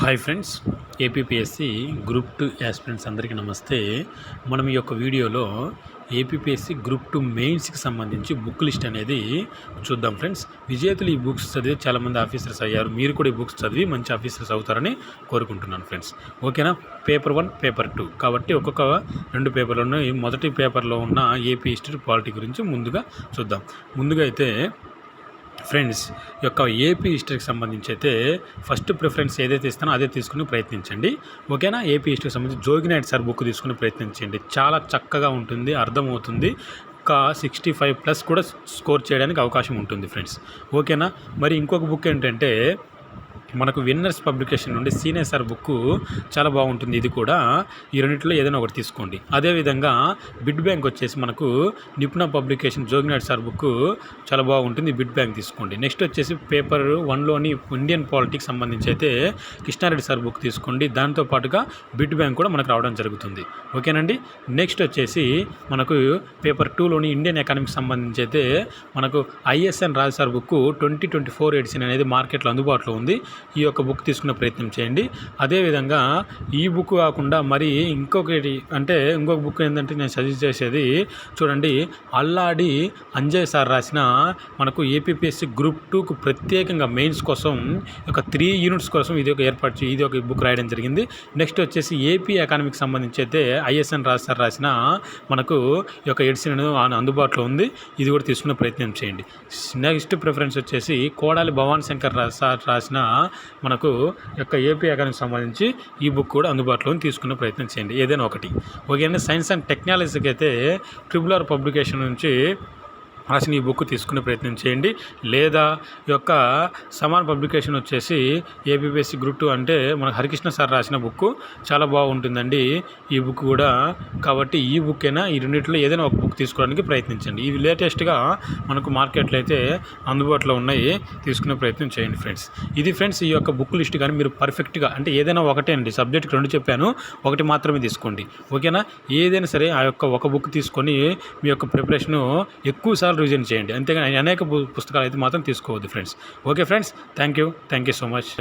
Hi friends APPSC group two aspirants అందరికీ నమస్తే. మనం ఈ యొక్క వీడియోలో ఏపీపీఎస్సి గ్రూప్ టూ మెయిన్స్కి సంబంధించి బుక్ లిస్ట్ అనేది చూద్దాం ఫ్రెండ్స్. విజేతలు ఈ బుక్స్ చదివి చాలామంది ఆఫీసర్స్ అయ్యారు. మీరు కూడా ఈ బుక్స్ చదివి మంచి ఆఫీసర్స్ అవుతారని కోరుకుంటున్నాను ఫ్రెండ్స్. ఓకేనా? Paper one paper two. కాబట్టి ఒక్కొక్క రెండు పేపర్లు ఉన్నాయి. మొదటి పేపర్లో ఉన్న ఏపీ హిస్టరీ పాలిటీ గురించి ముందుగా చూద్దాం. ముందుగా అయితే ఫ్రెండ్స్ యొక్క ఏపీ హిస్టరీకి సంబంధించి అయితే ఫస్ట్ ప్రిఫరెన్స్ ఏదైతే ఇస్తానో అదే తీసుకుని ప్రయత్నించండి. ఓకేనా? ఏపీ హిస్టరీకి సంబంధించి జోగినాయుడు సార్ బుక్ తీసుకుని ప్రయత్నించండి. చాలా చక్కగా ఉంటుంది అర్థమవుతుంది. ఒక సిక్స్టీ ఫైవ్ ప్లస్ కూడా స్కోర్ చేయడానికి అవకాశం ఉంటుంది ఫ్రెండ్స్ ఓకేనా? మరి ఇంకొక బుక్ ఏంటంటే మనకు విన్నర్స్ పబ్లికేషన్ నుండి సీనియర్ సార్ బుక్ చాలా బాగుంటుంది. ఇది కూడా ఈ రెండింటిలో ఏదైనా ఒకటి తీసుకోండి. అదేవిధంగా బిడ్ బ్యాంక్ వచ్చేసి మనకు Nipuna publication Joginad sir book చాలా బాగుంటుంది. బిడ్ బ్యాంక్ తీసుకోండి. నెక్స్ట్ వచ్చేసి పేపర్ వన్లోని ఇండియన్ పాలిటిక్స్ సంబంధించి అయితే కృష్ణారెడ్డి సార్ బుక్ తీసుకోండి. దాంతో పాటుగా బిడ్ బ్యాంక్ కూడా మనకు రావడం జరుగుతుంది. ఓకేనండి? నెక్స్ట్ వచ్చేసి మనకు పేపర్ టూలోని ఇండియన్ ఎకానమీకి సంబంధించి అయితే మనకు ISN Raju sir book twenty twenty four edition అనేది మార్కెట్లో అందుబాటులో ఉంది. ఈ యొక్క బుక్ తీసుకునే ప్రయత్నం చేయండి. అదేవిధంగా ఈ బుక్ కాకుండా మరి ఇంకొకటి అంటే ఇంకొక బుక్ ఏంటంటే నేను సజెస్ట్ చేసేది చూడండి అల్లాడి అంజయ్ సార్ రాసిన మనకు ఏపీఎస్సి గ్రూప్ టూకు ప్రత్యేకంగా మెయిన్స్ కోసం ఒక త్రీ యూనిట్స్ కోసం ఇది ఒక ఏర్పాటు ఇది ఒక బుక్ రాయడం జరిగింది. నెక్స్ట్ వచ్చేసి ఏపీ ఎకానమీకి సంబంధించి అయితే ఐఎస్ఎన్ రాజ్ సార్ రాసిన మనకు ఈ యొక్క ఎడిషన్ అందుబాటులో ఉంది. ఇది కూడా తీసుకునే ప్రయత్నం చేయండి. నెక్స్ట్ ప్రిఫరెన్స్ వచ్చేసి కోడాలి భవాన్ శంకర్ రా- సార్ రాసిన మనకు యొక్క ఏపీ ఎకానమీకి సంబంధించి ఈ బుక్ కూడా అందుబాటులో తీసుకునే ప్రయత్నం చేయండి. ఏదైనా ఒకటి. ఓకే సైన్స్ అండ్ టెక్నాలజీకి అయితే ట్రిపుల్ ఆర్ పబ్లికేషన్ నుంచి రాసిన ఈ బుక్ తీసుకునే ప్రయత్నం చేయండి. లేదా ఈ యొక్క సమాన్ పబ్లికేషన్ వచ్చేసి ఏబిపిఎస్సి గ్రూప్ టూ అంటే మన హరికృష్ణ సార్ రాసిన బుక్ చాలా బాగుంటుందండి. ఈ బుక్ కూడా కాబట్టి ఈ బుక్ అయినా ఈ రెండింటిలో ఏదైనా ఒక బుక్ తీసుకోవడానికి ప్రయత్నించండి. ఇవి లేటెస్ట్గా మనకు మార్కెట్లో అయితే అందుబాటులో ఉన్నాయి. తీసుకునే ప్రయత్నం చేయండి ఫ్రెండ్స్. ఇది ఫ్రెండ్స్ ఈ యొక్క బుక్ లిస్ట్ కానీ మీరు పర్ఫెక్ట్గా అంటే ఏదైనా ఒకటే అండి. సబ్జెక్ట్ రెండు చెప్పాను. ఒకటి మాత్రమే తీసుకోండి. ఓకేనా? ఏదైనా సరే ఆ యొక్క ఒక బుక్ తీసుకొని మీ యొక్క ప్రిపరేషను ఎక్కువ సార్లు రివిజన్ చేయండి. అంతేగాని అనేక పుస్తకాలు అయితే మాత్రం తీసుకోవద్దు friends. Okay friends. Thank you thank you so much.